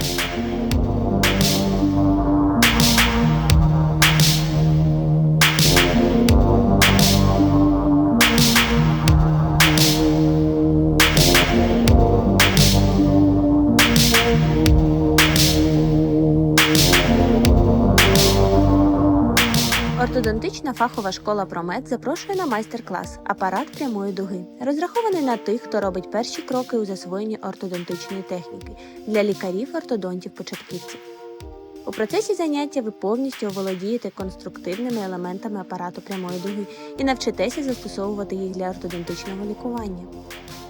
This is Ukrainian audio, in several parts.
Thank you. Ортодонтична фахова школа Промет запрошує на майстер-клас апарат прямої дуги, розрахований на тих, хто робить перші кроки у засвоєнні ортодонтичної техніки для лікарів ортодонтів початківців. У процесі заняття ви повністю оволодієте конструктивними елементами апарату прямої дуги і навчитеся застосовувати їх для ортодонтичного лікування.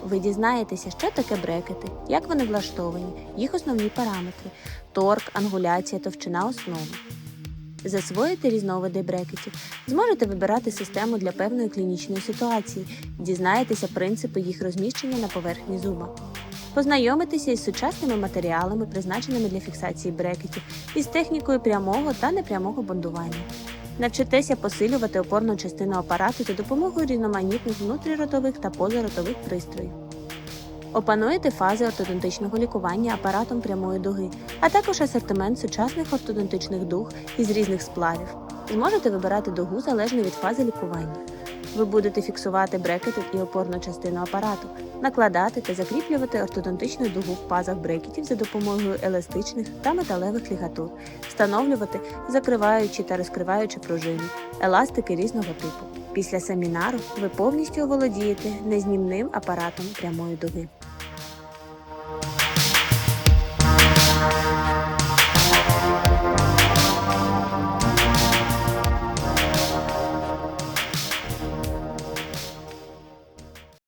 Ви дізнаєтеся, що таке брекети, як вони влаштовані, їх основні параметри, торк, ангуляція, товщина основи. Засвоїте різновиди брекетів, зможете вибирати систему для певної клінічної ситуації, дізнаєтеся принципи їх розміщення на поверхні зуба. Познайомитеся із сучасними матеріалами, призначеними для фіксації брекетів, із технікою прямого та непрямого бондування. Навчитеся посилювати опорну частину апарату за допомогою різноманітних внутріротових та позаротових пристроїв. Опануєте фази ортодонтичного лікування апаратом прямої дуги, а також асортимент сучасних ортодонтичних дуг із різних сплавів. Зможете вибирати дугу залежно від фази лікування. Ви будете фіксувати брекети і опорну частину апарату, накладати та закріплювати ортодонтичну дугу в пазах брекетів за допомогою еластичних та металевих лігатур, встановлювати, закриваючи та розкриваючи пружини, еластики різного типу. Після семінару ви повністю оволодієте незнімним апаратом прямої дуги.